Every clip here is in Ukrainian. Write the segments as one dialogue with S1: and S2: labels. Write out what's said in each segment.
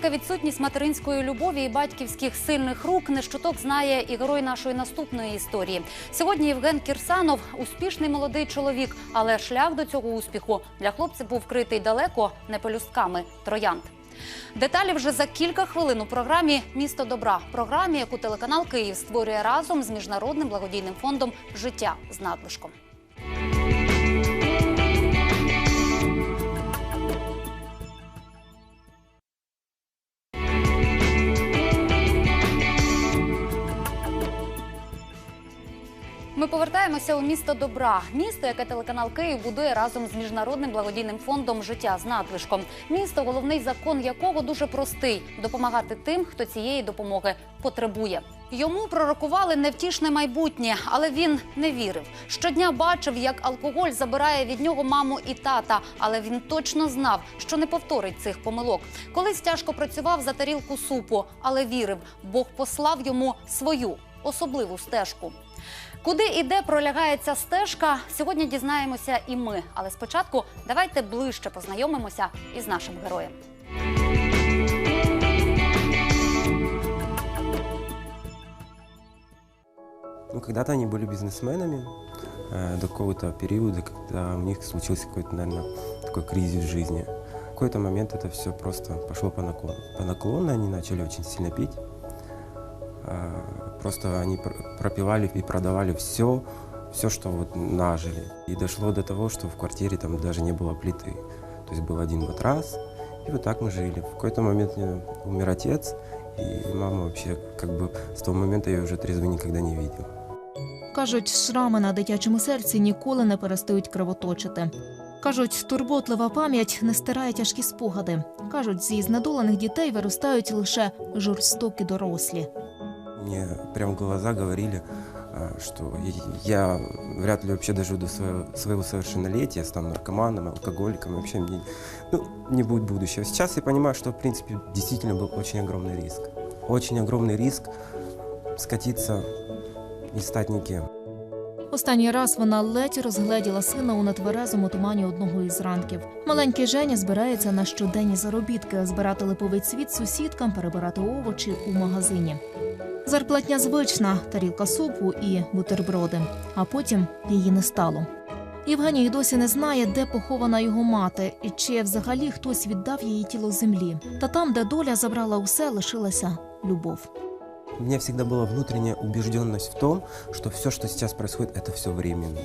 S1: таке відсутність материнської любові і батьківських сильних рук не щоток знає і герой нашої наступної історії. Сьогодні Євген Кірсанов успішний молодий чоловік, але шлях до цього успіху для хлопця був вкритий далеко не пелюстками троянд. Деталі вже за кілька хвилин у програмі Місто добра, програмі, яку телеканал Київ створює разом з міжнародним благодійним фондом Життя з надлишком. Повертаємося у місто добра, місто, яке телеканал Київ будує разом з міжнародним благодійним фондом Життя з надлишком. Місто, головний закон якого дуже простий допомагати тим, хто цієї допомоги потребує. Йому пророкували невтішне майбутнє, але він не вірив. Щодня бачив, як алкоголь забирає від нього маму і тата, але він точно знав, що не повторить цих помилок. Колись тяжко працював за тарілку супу, але вірив, Бог послав йому свою особливу стежку. Куди і де пролягає ця стежка, сьогодні дізнаємося і ми. Але спочатку давайте ближче познайомимося із нашим героєм.
S2: Ну, когда-то они были бизнесменами э, до какого-то периода, когда у них случился какой-то, наверное, такой кризис в жизни. В какой-то момент это все просто пошло по наклону. По наклону они начали очень сильно пить. А, Просто они пр- пропивали и продавали все, все, что вот нажили. И дошло до того, что в квартире там даже не было плиты. То есть был один матрас, и вот так мы жили. В какой-то момент у меня умер отец, и мама вообще как бы с того момента я ее уже трезвой никогда не видел.
S3: Кажуть, шрами на дитячому серці ніколи не перестають кровоточити. Кажуть, турботлива пам'ять не стирає тяжкі спогади. Кажуть, зі знедолених дітей виростають лише жорстокі дорослі.
S2: Мне прям в глаза говорили, а, что я вряд ли вообще доживу до своего, своего совершеннолетия, стану наркоманом, алкоголиком, вообще мне, ну, не будет будущего. Сейчас я понимаю, что, в принципе, действительно был очень огромный риск. Очень огромный риск скатиться и стать никем.
S3: Останній раз вона ледь розгледіла сина у нетверезому тумані одного із ранків. Маленький Женя збирається на щоденні заробітки, збирати липовий цвіт сусідкам, перебирати овочі у магазині. Зарплатня звична, тарілка супу і бутерброди. А потім її не стало. Євгеній досі не знає, де похована його мати, і чи взагалі хтось віддав її тіло землі. Та там, де доля забрала усе, лишилася любов.
S2: У меня всегда была внутренняя убежденность в том, что все, что сейчас происходит, это все временно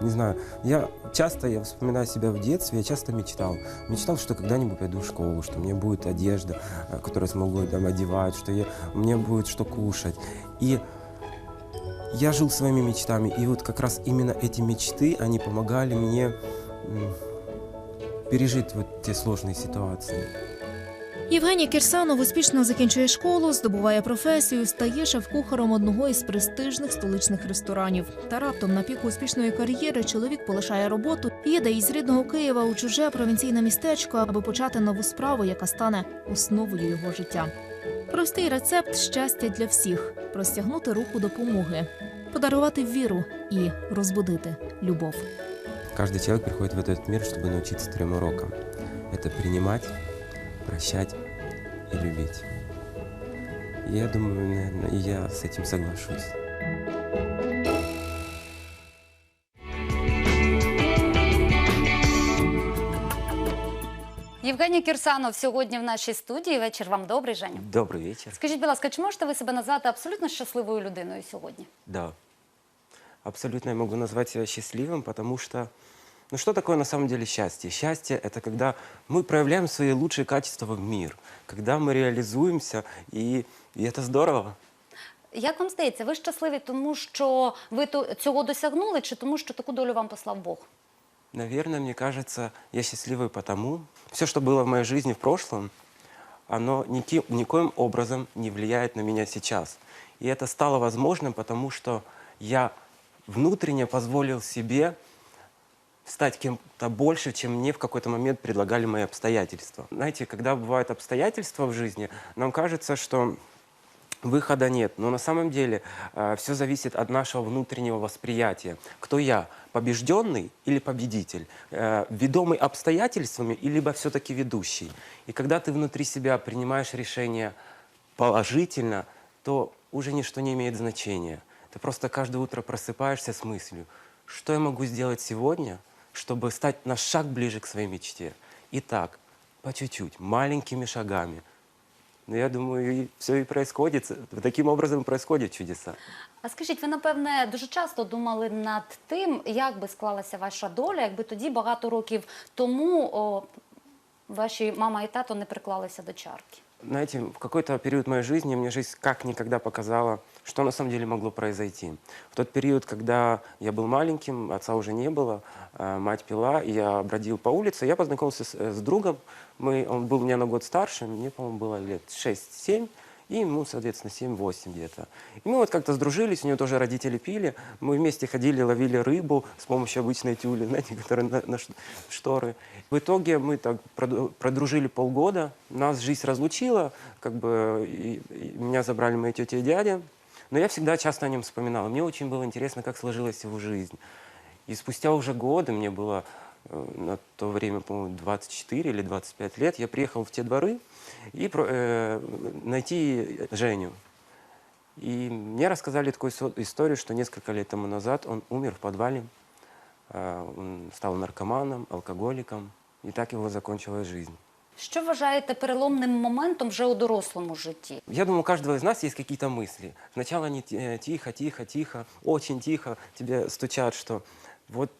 S2: Не знаю, я часто, я вспоминаю себя в детстве, я часто мечтал. Мечтал, что когда-нибудь пойду в школу, что у меня будет одежда, э, которую смогу там одевать, что я, у меня будет что кушать. И я жил своими мечтами, и вот как раз именно эти мечты, они помогали мне м, пережить вот те сложные ситуации.
S3: Євгеній Кірсанов успішно закінчує школу, здобуває професію, стає шеф-кухарем одного із престижних столичних ресторанів. Та раптом на піку успішної кар'єри чоловік полишає роботу, їде із рідного Києва у чуже провінційне містечко, аби почати нову справу, яка стане основою його життя. Простий рецепт щастя для всіх простягнути руку допомоги, подарувати віру і розбудити любов.
S2: Каждый человек приходит в этот мир, чтобы научиться трем урокам. Это принимать, прощать и любить. И я думаю, наверное, и я с этим соглашусь.
S1: Євгеній Кірсанов сьогодні в нашій студії. Вечір вам добрий, Женя.
S2: Добрый вечер.
S1: Скажіть, будь ласка, чи можете ви себе назвати абсолютно щасливою людиною сьогодні?
S2: Да. Абсолютно я могу назвать себя счастливым, потому что, ну что такое на самом деле счастье? Счастье – это когда мы проявляем свои лучшие качества в мир, когда мы реализуемся, и, и это здорово.
S1: Як вам здається, ви щасливі, тому що ви то- цього досягнули, чи тому, що таку долю вам послав Бог?
S2: Наверное, мне кажется, я счастливый потому, все, что было в моей жизни в прошлом, оно ники- никоим образом не влияет на меня сейчас. И это стало возможным, потому что я внутренне позволил себе стать кем-то больше, чем мне в какой-то момент предлагали мои обстоятельства. Знаете, когда бывают обстоятельства в жизни, нам кажется, что выхода нет. Но на самом деле все зависит от нашего внутреннего восприятия. Кто я, побежденный или победитель? Э, ведомый обстоятельствами, и либо все-таки ведущий? И когда ты внутри себя принимаешь решение положительно, то уже ничто не имеет значения. Ты просто каждое утро просыпаешься с мыслью, что я могу сделать сегодня, чтобы стать на шаг ближе к своей мечте. И так, по чуть-чуть, маленькими шагами. Но я думаю, и все и происходит. Таким образом происходят чудеса.
S1: А скажіть, ви напевне дуже часто думали над тим, як би склалася ваша доля, якби тоді багато років тому о, ваші мама і тато не приклалися до чарки.
S2: Знаете, в какой-то период моей жизни мне жизнь как никогда показала, что на самом деле могло произойти. В тот период, когда я был маленьким, отца уже не было, э, мать пила, я бродил по улице, я познакомился с, э, с другом. Мы, он был меня на год старше, мне, по-моему, было лет 6-7, и ему, соответственно, 7-8 где-то. И мы вот как-то сдружились, у него тоже родители пили. Мы вместе ходили, ловили рыбу с помощью обычной тюли, знаете, которая на, на шторы. В итоге мы так продружили полгода, нас жизнь разлучила, как бы и- и меня забрали мои тети и дядя. Но я всегда часто о нем вспоминал. Мне очень было интересно, как сложилась его жизнь. И спустя уже годы, мне было э, на то время, по-моему, 24 или 25 лет, я приехал в те дворы и э, найти Женю. И мне рассказали такую историю, что несколько лет тому назад он умер в подвале. Э, Он стал наркоманом, алкоголиком. И так его закончилась жизнь.
S1: Що вважаєте переломним моментом вже у дорослому житті?
S2: Я думаю, у каждого из нас есть какие-то мысли. Сначала они э, тихо, тихо, тихо, очень тихо тебе стучат, что вот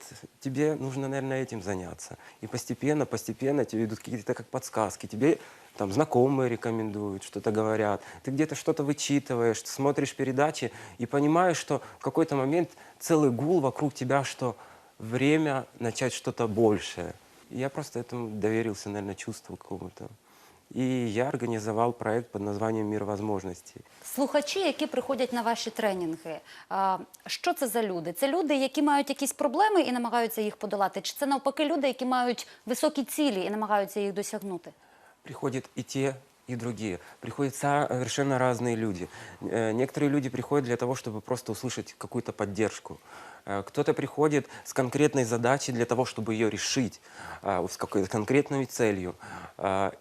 S2: тебе нужно, наверное, этим заняться. И постепенно, постепенно тебе идут какие-то как подсказки. Тебе там знакомые рекомендуют, что-то говорят. Ты где-то что-то вычитываешь, смотришь передачи и понимаешь, что в какой-то момент целый гул вокруг тебя, что время начать что-то большее. Я просто этому доверился, наверное, чувству какому-то. І я організував проект під названням Мір возможностей».
S1: Слухачі, які приходять на ваші тренінги, що це за люди? Це люди, які мають якісь проблеми і намагаються їх подолати? Чи це навпаки люди, які мають високі цілі і намагаються їх досягнути?
S2: Приходять і те, и другие. Приходят совершенно разные люди. Э, Некоторые люди приходят для того, чтобы просто услышать какую-то поддержку. Э, Кто-то приходит с конкретной задачей для того, чтобы ее решить, вот с какой-то конкретной целью.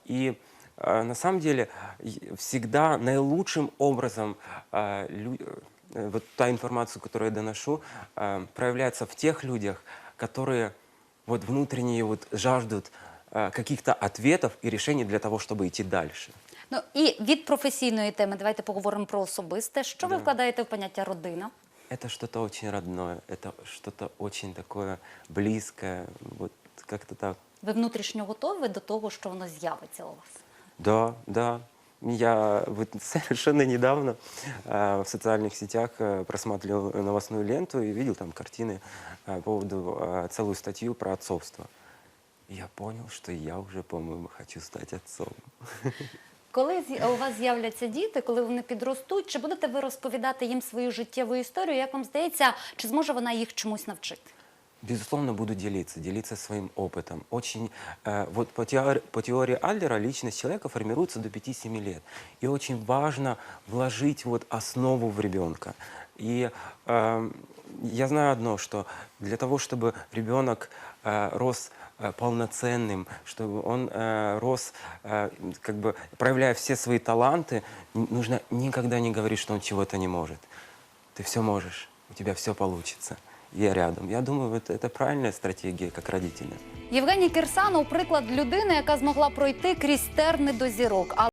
S2: И на самом деле всегда наилучшим образом э, вот та информация, которую я доношу, проявляется в тех людях, которые вот внутренне вот жаждут каких-то ответов и решений для того, чтобы идти дальше.
S1: Ну і від професійної теми давайте поговоримо про особисте. Що ви
S2: Да.
S1: вкладаєте в поняття родина?
S2: Это что-то очень родное, это что-то очень такое близкое, вот как-то так.
S1: Ви внутрішньо готові до того, що воно з'явиться у вас?
S2: Да, да. Я вот совершенно недавно э, в социальных сетях э, просматривал новостную ленту и видел там картины э, по поводу э, целую статью про отцовство. И я понял, что я уже, по-моему, хочу стать отцом.
S1: Коли з'я- у вас з'являться діти, коли вони підростуть, чи будете ви розповідати їм свою життєву історію? Як вам здається, чи зможе вона їх чомусь навчити?
S2: Безусловно, буду делиться, делиться своим опытом. Очень, э, вот по, теор- по теории Адлера личность человека формируется до 5-7 лет. И очень важно вложить вот основу в ребенка. И э, я знаю одно, что для того, чтобы ребенок э, рос э, полноценным, чтобы он э, рос, э, как бы проявляя все свои таланты, н- нужно никогда не говорить, что он чего-то не может. Ты все можешь, у тебя все получится. Я рядом. Я думаю, вот это правильная стратегия как родителя.
S1: Євгеній Кирсанов приклад людини, яка змогла пройти крізь терни до зірок.